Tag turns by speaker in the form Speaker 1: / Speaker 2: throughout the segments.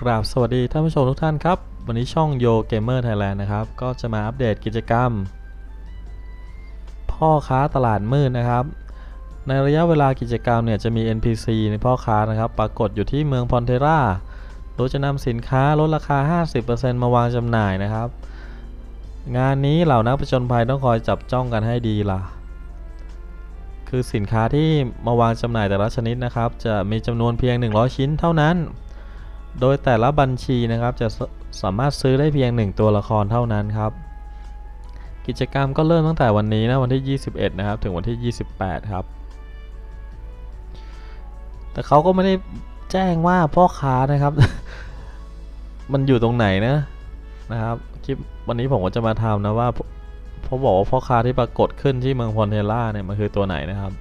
Speaker 1: กราบสวัสดีท่านผู้ชมทุกท่านครับ วันนี้ช่องโยเกมเมอร์ไทยแลนด์นะครับ ก็จะมาอัปเดตกิจกรรม พ่อค้าตลาดมืดนะครับ ในระยะเวลากิจกรรมเนี่ยจะมี NPC ในพ่อค้านะครับ ปรากฏอยู่ที่เมืองพอนเทราโดยจะนำสินค้าลดราคา 50%มาวางจำหน่ายนะครับ งานนี้เหล่านักผจญภัยต้องคอยจับจ้องกันให้ดีล่ะ คือสินค้าที่มาวางจำหน่ายแต่ละชนิดนะครับ จะมีจำนวนเพียง 100 ชิ้นเท่านั้น โดยแต่ละบัญชีนะครับจะสามารถซื้อได้เพียง 1 ตัวละครเท่านั้นครับ กิจกรรมก็เริ่มตั้งแต่วันนี้นะวันที่ 21 นะครับ ถึงวันที่ 28 ครับ แต่เขาก็ไม่ได้แจ้งว่าพ่อค้านะครับ มันอยู่ตรงไหนนะนะครับคลิปวันนี้ผมก็จะมาทำนะว่าเขาบอกว่าพ่อค้าที่ปรากฏขึ้นที่เมืองพอนเทล่าเนี่ยมันคือตัวไหนนะครับ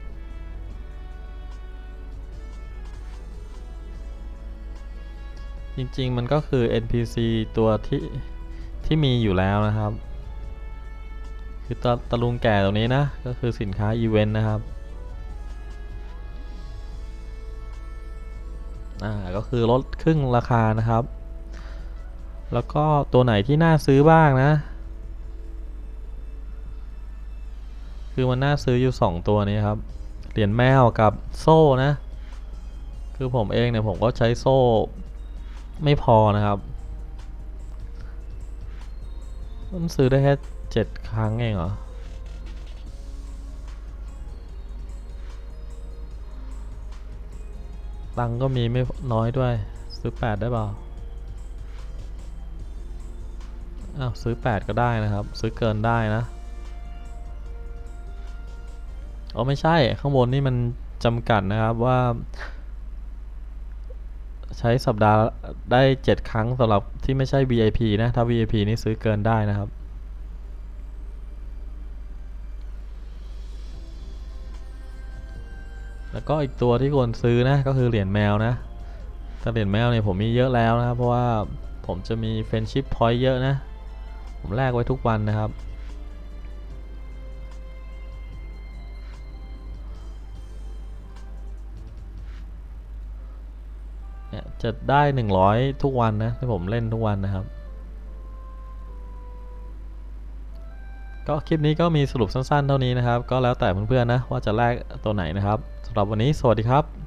Speaker 1: จริงๆ มันก็คือ NPC ตัวที่ที่มีอยู่แล้วนะครับ คือตะตะลุงแก่ตรงนี้นะ ก็คือสินค้าอีเวนต์นะครับอ่าก็คือลดครึ่งราคานะครับ แล้วก็ตัวไหนที่น่าซื้อบ้างนะ คือมันน่าซื้ออยู่ 2 ตัวนี้ครับ เหรียญแมวกับโซ่นะ คือผมเองเนี่ยผมก็ใช้โซ่ ไม่พอนะครับ มันซื้อได้แค่เจ็ดครั้งเองเหรอ ตังก็มีไม่น้อยด้วย ซื้อ8ได้เปล่าอ้าวซื้อ 8 ก็ได้นะครับ ซื้อเกินได้นะอ๋อไม่ใช่ข้างบนนี่มันจำกัดนะครับว่า ใช้สัปดาห์ได้ 7 ครั้งสำหรับที่ไม่ใช่ VIP นะ ถ้า VIP นี่ซื้อเกินได้นะครับแล้วก็อีกตัวที่ควรซื้อนะก็คือเหรียญแมวนะแต่เหรียญแมวเนี่ยผมมีเยอะแล้วนะครับ เพราะว่าผมจะมีเฟนชิพพอยต์เยอะนะ ผมแลกไว้ทุกวันนะครับ เนี่ยจะได้ 100 ทุกวันนะที่ผมเล่นทุกวันนะครับ ก็คลิปนี้ก็มีสรุปสั้นๆ เท่านี้นะครับ ก็แล้วแต่เพื่อนๆนะว่าจะแลกตัวไหนนะครับสำหรับวันนี้สวัสดีครับ